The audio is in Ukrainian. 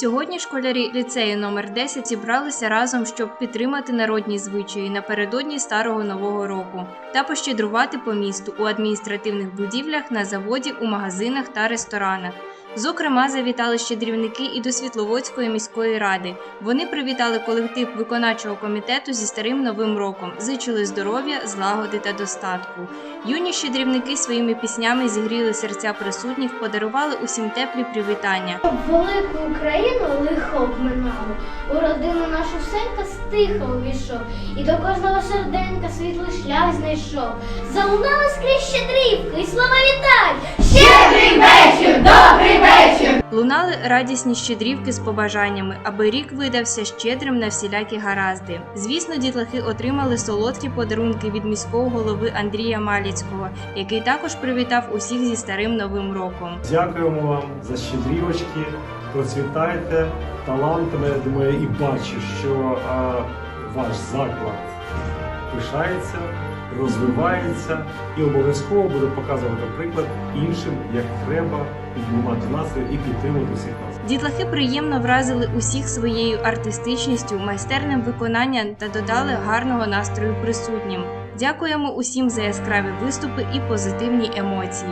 Сьогодні школярі ліцею номер 10 зібралися разом, щоб підтримати народні звичаї напередодні старого нового року та пощедрувати по місту у адміністративних будівлях, на заводі, у магазинах та ресторанах. Зокрема, завітали щедрівники і до Світловодської міської ради. Вони привітали колектив виконавчого комітету зі старим новим роком, зичили здоров'я, злагоди та достатку. Юні щедрівники своїми піснями зігріли серця присутніх, подарували усім теплі привітання. Велику Україну лихо обминало, у родину нашу всенька стиха увійшов, і до кожного серденька світлий шлях знайшов. Залунали скрізь щедрівки і слова вітань! Лунали радісні щедрівки з побажаннями, аби рік видався щедрим на всілякі гаразди. Звісно, дітлахи отримали солодкі подарунки від міського голови Андрія Маліцького, який також привітав усіх зі старим новим роком. Дякуємо вам за щедрівочки. Процвітайте талантами. Я думаю, і бачу, що а, ваш заклад пишається, розвивається і обов'язково буде показувати приклад іншим, як треба піднімати настрій і підтримувати всіх нас. Дітлахи приємно вразили усіх своєю артистичністю, майстерним виконанням та додали гарного настрою присутнім. Дякуємо усім за яскраві виступи і позитивні емоції.